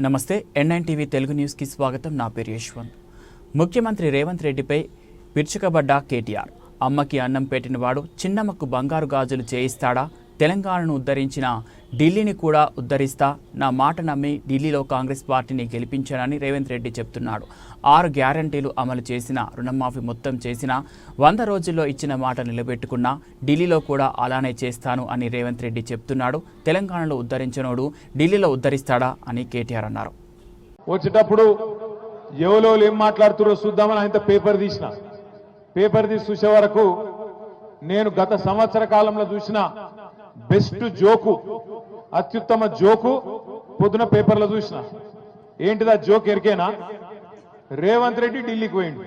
నమస్తే NIN TV Telugu న్యూస్కి స్వాగతం. నా పేరు యశ్వంత్. ముఖ్యమంత్రి రేవంత్ రెడ్డిపై విరుచుకబడ్డ కేటీఆర్. అమ్మకి అన్నం పెట్టినవాడు చిన్నమ్మకు బంగారు గాజులు చేయిస్తాడా? తెలంగాణను ఉద్ధరించిన ఢిల్లీని కూడా ఉద్ధరిస్తా నా మాట నమ్మి ఢిల్లీలో కాంగ్రెస్ పార్టీని గెలిపించానని రేవంత్ రెడ్డి చెప్తున్నాడు. ఆరు గ్యారంటీలు అమలు చేసిన రుణమాఫీ మొత్తం చేసిన వంద రోజుల్లో ఇచ్చిన మాట నిలబెట్టుకున్నా ఢిల్లీలో కూడా అలానే చేస్తాను అని రేవంత్ రెడ్డి చెప్తున్నాడు. తెలంగాణలో ఉద్ధరించనోడు ఢిల్లీలో ఉద్ధరిస్తాడా అని కేటీఆర్ అన్నారు. వచ్చేటప్పుడు ఎవరో ఏం మాట్లాడుతారో చూద్దామని ఆయన పేపర్ తీసిన. పేపర్ తీసి చూసే వరకు నేను గత సంవత్సర కాలంలో చూసిన బెస్ట్ జోకు అత్యుత్తమ జోకు పొద్దున పేపర్లో చూసిన. ఏంటిదా జోక్ ఎరికేనా? రేవంత్ రెడ్డి ఢిల్లీకి పోయిండు.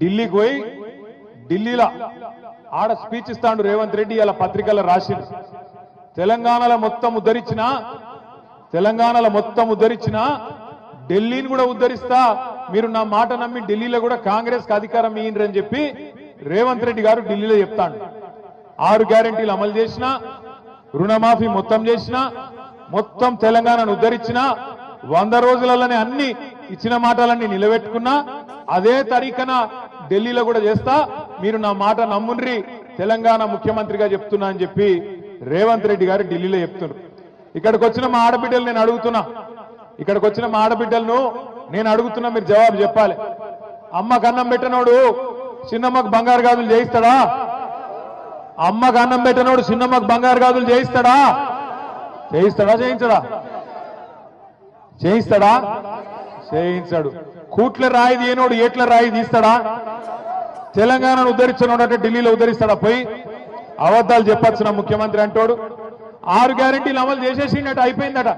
ఢిల్లీకి పోయి ఢిల్లీలో ఆడ స్పీచ్ ఇస్తాడు రేవంత్ రెడ్డి ఇలా పత్రికల్లో రాసిండు. తెలంగాణలో మొత్తం ఉద్ధరించిన తెలంగాణలో మొత్తం ఉద్ధరించిన ఢిల్లీని కూడా ఉద్ధరిస్తా మీరు నా మాట నమ్మి ఢిల్లీలో కూడా కాంగ్రెస్ అధికారం ఇయ్యండి అని చెప్పి రేవంత్ రెడ్డి గారు ఢిల్లీలో చెప్తాడు. ఆరు గ్యారంటీలు అమలు చేసిన రుణమాఫీ మొత్తం చేసిన మొత్తం తెలంగాణను ఉద్ధరించిన వంద రోజులలోనే అన్ని ఇచ్చిన మాటలన్నీ నిలబెట్టుకున్నా అదే తరీకన ఢిల్లీలో కూడా చేస్తా మీరు నా మాట నమ్ముండ్రి తెలంగాణ ముఖ్యమంత్రిగా చెప్తున్నా అని చెప్పి రేవంత్ రెడ్డి గారు ఢిల్లీలో చెప్తున్నారు. ఇక్కడికి వచ్చిన మా ఆడబిడ్డలు నేను అడుగుతున్నా. ఇక్కడికి వచ్చిన మా ఆడబిడ్డలను నేను అడుగుతున్నా మీరు జవాబు చెప్పాలి. అమ్మ కన్నం పెట్టనోడు చిన్నమ్మకు బంగారు గాజులు చేయిస్తాడా? అమ్మకు అన్నం పెట్టినోడు చిన్నమ్మకు బంగారు గాజులు చేయిస్తాడా? చేయిస్తాడా చేయించడా? చేయిస్తాడా? చేయించాడు. కూట్ల రాయి తీయనోడు ఏట్ల రాయి తీస్తాడా? తెలంగాణను ఉద్ధరించనోడు అంటే ఢిల్లీలో ఉద్ధరిస్తాడా? పోయి అబద్ధాలు చెప్పచ్చు నా ముఖ్యమంత్రి అంటోడు? ఆరు గ్యారెంటీలు అమలు చేసేసిండట అయిపోయిందట.